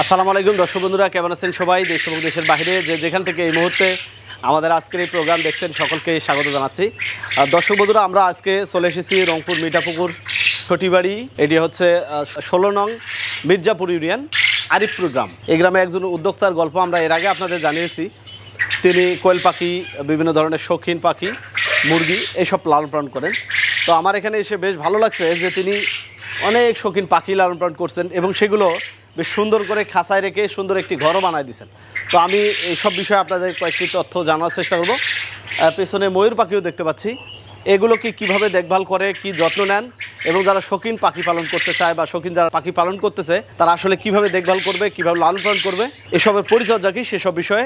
আসসালামু আলাইকুম, দর্শক বন্ধুরা, কেমন আছেন সবাই? দেশ এবং দেশের বাইরে যে যেখান থেকে এই মুহূর্তে আমাদের আজকের এই প্রোগ্রাম দেখছেন সকলকে স্বাগত জানাচ্ছি। দর্শক বন্ধুরা, আমরা আজকে চলে এসেছি রংপুর মিঠাপুকুর ছটিবাড়ি এটি হচ্ছে ষোলো নং মির্জাপুর ইউনিয়ন আরিফপুর গ্রাম। এই গ্রামে একজন উদ্যোক্তার গল্প আমরা এর আগে আপনাদের জানিয়েছি। তিনি কোয়েল পাখি, বিভিন্ন ধরনের শৌখিন পাখি, মুরগি এইসব লালন পালন করেন। তো আমার এখানে এসে বেশ ভালো লাগছে যে তিনি অনেক শৌখিন পাখি লালন পালন করছেন এবং সেগুলো বেশ সুন্দর করে খাঁচায় রেখে সুন্দর একটি ঘরও বানায় দিয়েছেন। তো আমি এইসব বিষয়ে আপনাদের কয়েকটি তথ্য জানার চেষ্টা করব। পেছনে ময়ূর পাখিও দেখতে পাচ্ছি। এগুলোকে কীভাবে দেখভাল করে, কি যত্ন নেন এবং যারা শৌখিন পাখি পালন করতে চায় বা শৌখিন যারা পাখি পালন করতেছে, তারা আসলে কীভাবে দেখভাল করবে, কীভাবে লালন পালন করবে, এসবের পরিচর্যা কি সেসব বিষয়ে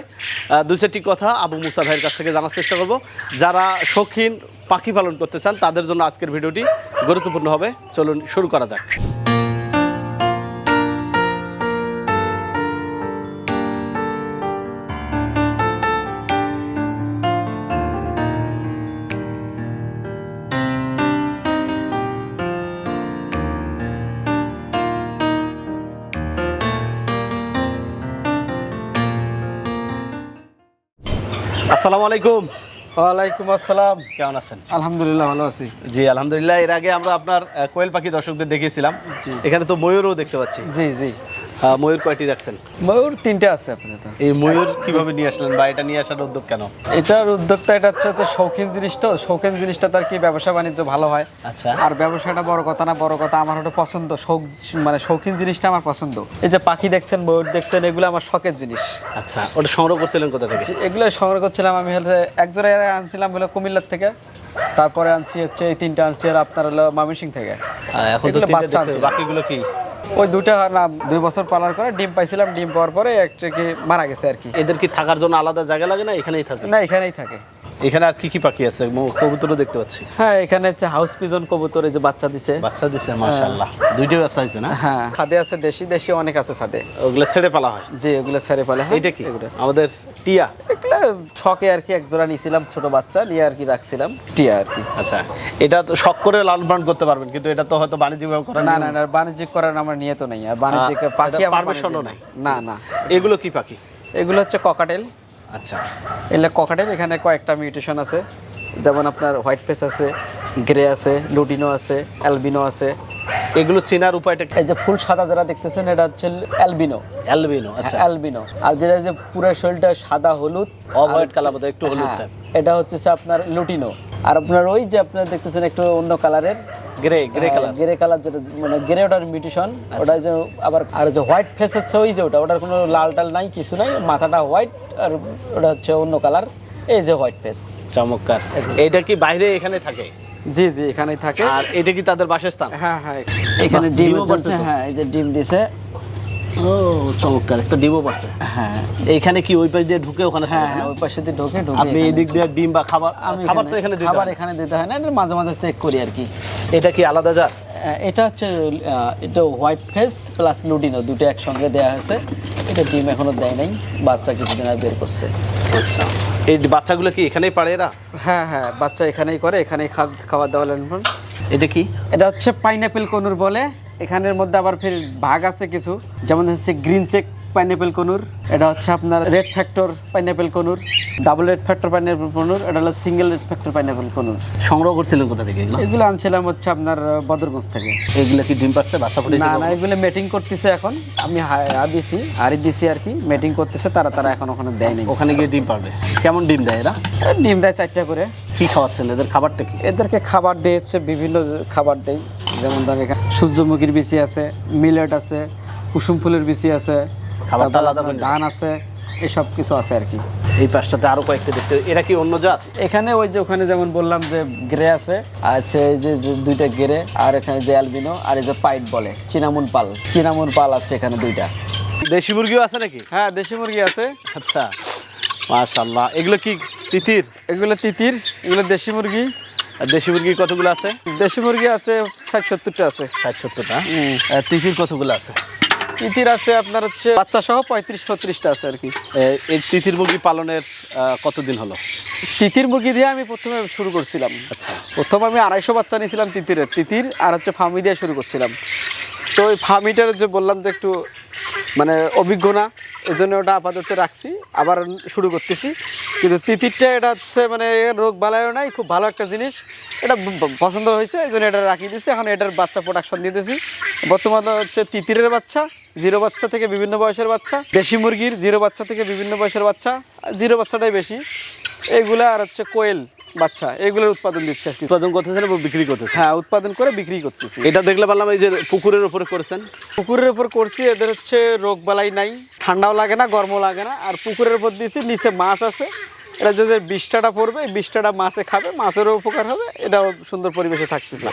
দুই চারটি কথা আবু মুসা ভাইয়ের কাছ থেকে জানার চেষ্টা করব। যারা শৌখিন পাখি পালন করতে চান, তাদের জন্য আজকের ভিডিওটি গুরুত্বপূর্ণ হবে। চলুন শুরু করা যাক। আসসালামু আলাইকুম। ওয়ালাইকুম আসসালাম। কেমন আছেন? আলহামদুলিল্লাহ ভালো আছি। জি আলহামদুলিল্লাহ। এর আগে আমরা আপনার কোয়েল পাখি দর্শকদের দেখিয়েছিলাম। এখানে তো ময়ূরও দেখতে পাচ্ছি। জি জি। ময়ূর কয়টি রাখছেন? ময়ূর তিনটে আছে আপনার এই ময়ূর কীভাবে নিয়ে আসলেন বা এটা নিয়ে আসার উদ্যোগ কেন? এটার উদ্যোক্তা এটা হচ্ছে হচ্ছে শৌখিন জিনিস তো শৌখিন জিনিসটা তার কি ব্যবসা বাণিজ্য ভালো হয়। আচ্ছা। আর ব্যবসাটা বড় কথা না বড় কথা আমার ওটা পছন্দ। শৌক মানে শৌখিন জিনিসটা আমার পছন্দ। এই যে পাখি দেখছেন ময়ূর দেখছেন এগুলো আমার শখের জিনিস। আচ্ছা ওটা সংগ্রহ করছিলেন কোথা থেকে? এগুলো সংগ্রহ করছিলাম আমি হচ্ছে এক জোড়া আনছিলাম হলো কুমিল্লার থেকে। তারপরে আনছি হচ্ছে এই তিনটা আনছি আর আপনার হলো ময়মনসিং থেকে। এখন তো বাচ্চা আছে। বাকিগুলো কি? ওই দুটা না দুই বছর পালার করে ডিম পাইছিলাম ডিম পাওয়ার পরে একটা কি মারা গেছে আর কি। এদের কি থাকার জন্য আলাদা জায়গা লাগে না? এখানেই থাকে? না এখানেই থাকে। এখানে আর কি কি পাখি আছে? কবুতরও দেখতে পাচ্ছি। হ্যাঁ এখানে হচ্ছে হাউস পিজন কবুতর এই যে বাচ্চা দিছে। বাচ্চা দিছে মাশাআল্লাহ। দুইটাই বাচ্চা হয়েছে না? হ্যাঁ ছাদে আছে দেশি দেশি অনেক আছে ছাদে। ওগুলো ছেড়ে পালা হয়? যে এগুলো ছেড়ে পালে হয়। এইটা কি? আমাদের টিয়া? এগুলো শখে আর কি এক জোড়া নিয়েছিলাম ছোট বাচ্চা নিয়ে আর কি রাখছিলাম টিয়া আর কি। আচ্ছা এটা তো শখ করে লালন পালন করতে পারবেন কিন্তু এটা তো হয়তো বাণিজ্যিকভাবে করা না না না বাণিজ্যিক করার আমার নিয়ত নেই আর বাণিজ্যিক পাখি এটা আমার permission ও বাণিজ্যিক না না। এগুলো কি পাখি? এগুলো হচ্ছে ককাটেল। আচ্ছা। এগুলো ককাটেল এখানে কয়েকটা মিউটেশন আছে। যেমন আপনার হোয়াইট ফেস আছে গ্রে আছে লুটিনো আছে অ্যালবিনো আছে। এগুলো চেনার উপায়টা এই যে ফুল সাদা যারা দেখতেছেন এটা হচ্ছে অ্যালবিনো অ্যালবিনো আচ্ছা। অ্যালবিনো আর যেটা যে পুরো শরীরটা সাদা হলুদ white হচ্ছে- colour বোধহয়, একটু হলুদ হ্যাঁ, এটা হচ্ছে আপনার লুটিনো আর আপনার ওই যে আপনার দেখতেছেন একটু অন্য কালারের grey grey colour grey colour যেটা মানে গ্রে ওটার মিউটেশন ওটা যে আবার আর যে হোয়াইট ফেস হচ্ছে ওই যে ওটা ওটার কোনো লাল টাল নাই কিছু নাই মাথাটা হোয়াইট আর ওটা হচ্ছে অন্য কালার এই যে হোয়াইট ফেস চমৎকার। এটা কি বাইরে এখানে থাকে? জি জি এখানেই থাকে। আর এটা কি তাদের বাসস্থান? হ্যাঁ হ্যাঁ এখানে ডিম। হ্যাঁ এই যে ডিম দিছে। ও চমৎকার একটা ডিমও পাচ্ছে হ্যাঁ। এইখানে কি ওই পাশ দিয়ে ঢুকে ওখানে হ্যাঁ ওই পাশে দিয়ে ঢোকে ঢুকে আপনি এখানে- এদিক দিয়ে ডিম বা খাবার খাবার তো এখানে দিতে খাবার। এখানে দিতে হয় না এটা মাঝে মাঝে চেক করি আর কি। এটা কি আলাদা জাত এটা হচ্ছে এটা হোয়াইট ফেস প্লাস লুডিনো দুটো একসঙ্গে দেওয়া হয়েছে। এটা ডিম এখনও দেয় নাই বাচ্চা কিছুদিন আগে বের করছে। আচ্ছা। এই বাচ্চাগুলো কি এখানেই পারে এরা? হ্যাঁ হ্যাঁ বাচ্চা এখানেই করে এখানেই দাবার লালন এটা কি? এটা হচ্ছে পাইনাপেল কনুর বলে। এখানের মধ্যে আবার ফের ভাগ আছে কিছু। যেমন হচ্ছে গ্রিন চেক পাইনাপেল কনুর এটা হচ্ছে আপনার red factor pineapple conure double red factor pineapple conure এটা হলো single red factor pineapple conure. সংগ্রহ করছিলেন কোথা থেকে এগুলো? এগুলো আনছিলাম হচ্ছে আপনার বদরগঞ্জ থেকে। এগুলো কি ডিম পারছে বাচ্চা ফুটেছে না না এগুলো মেটিং করতেছে এখন। আমি হা দিছি হারি দিছি আর কি মেটিং করতেছে তারা তারা এখন ওখানে দেয় নাই। ওখানে গিয়ে ডিম পারবে কেমন ডিম দেয় এরা? ডিম দেয় চারটা করে। কি খাওয়াচ্ছেন? এদের খাবারটা কি? এদেরকে খাবার দিয়েছে বিভিন্ন খাবার দেয়। যেমন ধর এখানে সূর্যমুখীর বিচি আছে মিলেট আছে কুসুম ফুলের বিচি আছে খাবারটা আলাদা ধান আছে এসব কিছু আছে আর কি। এই পাশটাতে আরও কয়েকটা দেখতে এরা কি অন্য জাত? এখানে ওই যে ওখানে যেমন বললাম যে গ্রে আছে আছে এই যে যে দুইটা গ্রে আর এখানে যে অ্যালবিনো আর এই যে পাইট বলে চিনামুন পাল। চিনামুন পাল আছে এখানে দুইটা। দেশি মুরগিও আছে নাকি? হ্যাঁ দেশি মুরগি আছে। আচ্ছা। মাশাল্লাহ এগুলো কি তিতির? এগুলো তিতির এগুলো দেশি মুরগি। আর দেশি মুরগি কতগুলো আছে? দেশি মুরগি আছে ষাট সত্তরটা আছে। ষাট সত্তরটা? তিতির কতগুলো আছে? তিতির আছে আপনার হচ্ছে বাচ্চা সহ পঁয়ত্রিশ ছত্রিশটা আছে আর কি। এই তিতির মুরগি পালনের কতদিন হলো? তিতির মুরগি দিয়ে আমি প্রথমে শুরু করছিলাম। আচ্ছা। প্রথম আমি আড়াইশো বাচ্চা নিয়েছিলাম তিতিরের। তিতির আর হচ্ছে ফার্মি দিয়ে শুরু করছিলাম। তো ওই ফার্মিটার যে বললাম যে একটু মানে অভিজ্ঞ না এই জন্য ওটা আপাতত রাখছি। আবার শুরু করতেছি। কিন্তু তিতিরটা এটা হচ্ছে মানে রোগ বালায়ও নাই, খুব ভালো একটা জিনিস। এটা পছন্দ হয়েছে এই জন্য এটা রাখিয়ে দিয়েছি। এখন এটার বাচ্চা প্রোডাকশন দিতেছি বর্তমানে হচ্ছে তিতিরের বাচ্চা, জিরো বাচ্চা থেকে বিভিন্ন বয়সের বাচ্চা। দেশি মুরগির জিরো বাচ্চা থেকে বিভিন্ন বয়সের বাচ্চা। জিরো বাচ্চাটাই বেশি। এইগুলা আর হচ্ছে কোয়েল। বাচ্চা এগুলোর উৎপাদন দিচ্ছে আর কি। উৎপাদন করতেছেন এবং বিক্রি করতেছেন? হ্যাঁ উৎপাদন করে বিক্রি করতেছি। এটা দেখলে পারলাম এই যে পুকুরের উপরে করেছেন। পুকুরের উপর করছি এদের হচ্ছে রোগ বালাই নাই ঠান্ডাও লাগে না গরমও লাগে না আর পুকুরের উপর দিয়েছি নিচে মাছ আছে। এটা যে বিষটাটা পড়বে বিষটাটা মাছে খাবে মাছেরও উপকার হবে এটাও সুন্দর পরিবেশে থাকতেছে।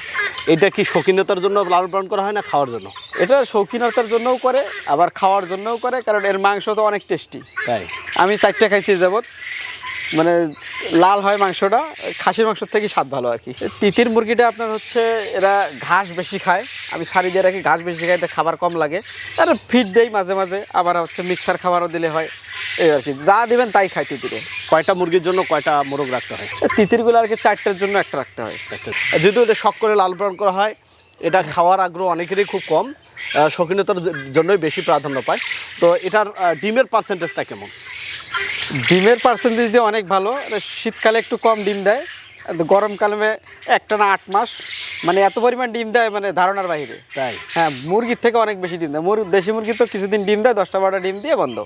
এটা কি শৌখিনতার জন্য লালন পালন করা হয় না খাওয়ার জন্য? এটা শৌখিনতার জন্যও করে আবার খাওয়ার জন্যও করে কারণ এর মাংস তো অনেক টেস্টি তাই? আমি চারটে খাইছি যাবত মানে লাল হয় মাংসটা খাসির মাংসের থেকে স্বাদ ভালো আর কি। তিতির মুরগিটা আপনার হচ্ছে এরা ঘাস বেশি খায়। আমি সারি দিয়ে রাখি ঘাস বেশি খাই খাবার কম লাগে। আর ফিট দেই মাঝে মাঝে আবার হচ্ছে মিক্সার খাবারও দিলে হয়। এই আর কি যা দেবেন তাই খায় তিতিরে। কয়টা মুরগির জন্য কয়টা মোরগ রাখতে হয়? তিতিরগুলো আর কি চারটের জন্য একটা রাখতে হয়। যেহেতু এটা শখ করে লাল পালন করা হয় এটা খাওয়ার আগ্রহ অনেকেরই খুব কম। শৌখিনতার জন্যই বেশি প্রাধান্য পায়। তো এটার ডিমের পার্সেন্টেজটা কেমন? ডিমের পার্সেন্টেজ দিয়ে অনেক ভালো। শীতকালে একটু কম ডিম দেয়। গরমকালে একটা না আট মাস মানে এত পরিমাণ ডিম দেয় মানে ধারণার বাইরে। তাই? হ্যাঁ মুরগির থেকে অনেক বেশি ডিম দেয়। মুরগি দেশি মুরগি তো কিছুদিন ডিম দেয় দশটা বারোটা ডিম দিয়ে বন্ধ।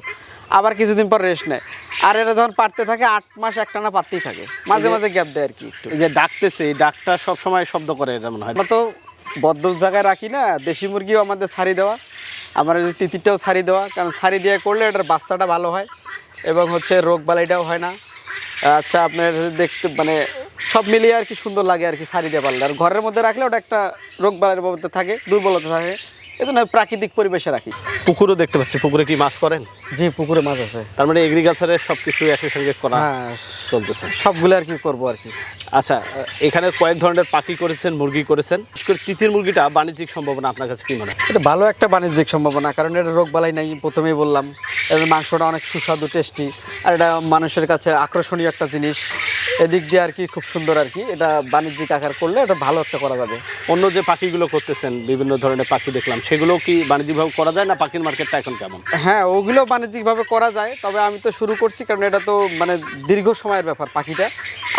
আবার কিছুদিন পর রেস্ট নেয়। আর এরা যখন পারতে থাকে আট মাস একটানা পারতেই থাকে। মাঝে মাঝে গ্যাপ দেয় আর কি একটু। যে ডাকতেছে এই ডাকটা সব সময় শব্দ করে এটা মনে হয়। আমরা তো বদ্ধ জায়গায় রাখি না দেশি মুরগিও আমাদের ছাড়ি দেওয়া। আমার তিতিরটাও ছাড়ি দেওয়া কারণ ছাড়ি দিয়ে করলে এটার বাচ্চাটা ভালো হয়। এবং হচ্ছে রোগ বালাইটাও হয় না। আচ্ছা আপনার দেখতে মানে সব মিলিয়ে আর কি সুন্দর লাগে আর কি ছাড়ি দিয়ে পারলে আর ঘরের মধ্যে রাখলে ওটা একটা রোগ বালাইয়ের মধ্যে থাকে, দুর্বলতা থাকে। এই জন্য প্রাকৃতিক পরিবেশে রাখি। পুকুরও দেখতে পাচ্ছি। পুকুরে কি মাছ করেন? জি পুকুরে মাছ আছে। তার মানে এগ্রিকালচারের সব কিছু একই সঙ্গে করা হ্যাঁ চলতেছে। সবগুলো আর কি করব আর কি। আচ্ছা এখানে কয়েক ধরনের পাখি করেছেন মুরগি করেছেন। বিশেষ করে তিতির মুরগিটা বাণিজ্যিক সম্ভাবনা আপনার কাছে কি মনে হয়? এটা ভালো একটা বাণিজ্যিক সম্ভাবনা কারণ এটা রোগ বালাই নাই প্রথমেই বললাম। এর মাংসটা অনেক সুস্বাদু টেস্টি আর এটা মানুষের কাছে আকর্ষণীয় একটা জিনিস। এদিক দিয়ে আর কি খুব সুন্দর আর কি এটা বাণিজ্যিক আকার করলে এটা ভালো একটা করা যাবে। অন্য যে পাখিগুলো করতেছেন বিভিন্ন ধরনের পাখি দেখলাম সেগুলো কি বাণিজ্যিকভাবে করা যায় না পাখির মার্কেটটা এখন কেমন? হ্যাঁ ওগুলো বাণিজ্যিকভাবে করা যায় তবে আমি তো শুরু করছি কারণ এটা তো মানে দীর্ঘ সময়ের ব্যাপার পাখিটা।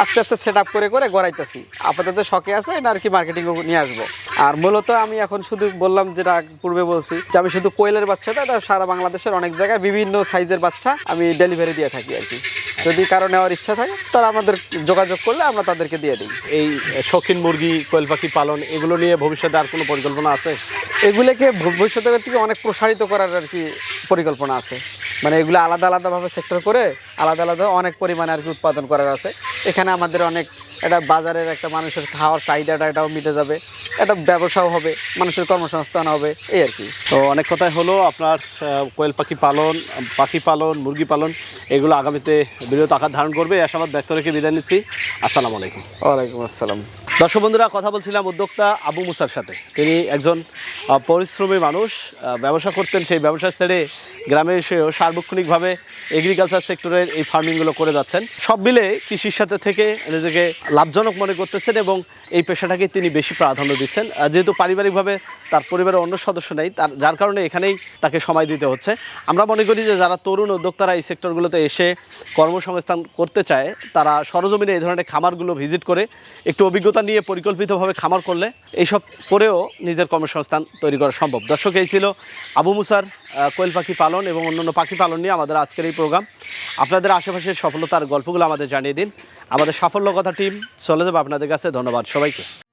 আস্তে আস্তে সেট আপ করে করে গড়াইতেছি। আপাতত শখে আছে এটা আর কি মার্কেটিংও নিয়ে আসব। আর মূলত আমি এখন শুধু বললাম যেটা পূর্বে বলছি যে আমি শুধু কোয়েলের বাচ্চাটা এটা সারা বাংলাদেশের অনেক জায়গায় বিভিন্ন সাইজের বাচ্চা আমি ডেলিভারি দিয়ে থাকি আর কি। যদি কারও নেওয়ার ইচ্ছা থাকে তারা আমাদের যোগাযোগ করলে আমরা তাদেরকে দিয়ে দিই। এই শৌখিন মুরগি কোয়েল পাখি পালন এগুলো নিয়ে ভবিষ্যতে আর কোনো পরিকল্পনা আছে? এগুলোকে ভবিষ্যতের থেকে অনেক প্রসারিত করার আর কি পরিকল্পনা আছে। মানে এগুলো আলাদা আলাদাভাবে সেক্টর করে আলাদা আলাদা অনেক পরিমাণে আর কি উৎপাদন করার আছে। এখানে আমাদের অনেক এটা বাজারের একটা মানুষের খাওয়ার চাহিদাটা এটাও মিটে যাবে। একটা ব্যবসাও হবে মানুষের কর্মসংস্থান হবে এই আর কি। তো অনেক কথাই হলো আপনার কোয়েল পাখি পালন পাখি পালন মুরগি পালন এগুলো আগামীতে বিরত আকার ধারণ করবে। আশাবাদ ব্যক্ত রেখে বিদায় নিচ্ছি। আসসালামু আলাইকুম। ওয়ালাইকুম আসসালাম। দর্শক বন্ধুরা, কথা বলছিলাম উদ্যোক্তা আবু মুসার সাথে। তিনি একজন পরিশ্রমী মানুষ ব্যবসা করতেন সেই ব্যবসা ছেড়ে গ্রামে এসেও সার্বক্ষণিকভাবে এগ্রিকালচার সেক্টরের এই ফার্মিংগুলো করে যাচ্ছেন। সব মিলে কৃষির সাথে থেকে নিজেকে লাভজনক মনে করতেছেন এবং এই পেশাটাকে তিনি বেশি প্রাধান্য দিচ্ছেন। যেহেতু পারিবারিকভাবে তার পরিবারের অন্য সদস্য নেই, তার, যার কারণে এখানেই তাকে সময় দিতে হচ্ছে। আমরা মনে করি যে যারা তরুণ উদ্যোক্তারা এই সেক্টরগুলোতে এসে কর্মসংস্থান করতে চায়, তারা সরজমিনে এই ধরনের খামারগুলো ভিজিট করে একটু অভিজ্ঞতা নিয়ে পরিকল্পিতভাবে খামার করলে এইসব করেও নিজের কর্মসংস্থান তৈরি করা সম্ভব। দর্শক, এই ছিল আবু মুসার কোয়েল পাখি পালন এবং অন্যান্য পাখি পালন নিয়ে আমাদের আজকের এই প্রোগ্রাম। আপনাদের আশেপাশের সফলতার গল্পগুলো আমাদের জানিয়ে দিন। আমাদের সাফল্য কথা টিম চলে যাবে আপনাদের কাছে। ধন্যবাদ সবাইকে।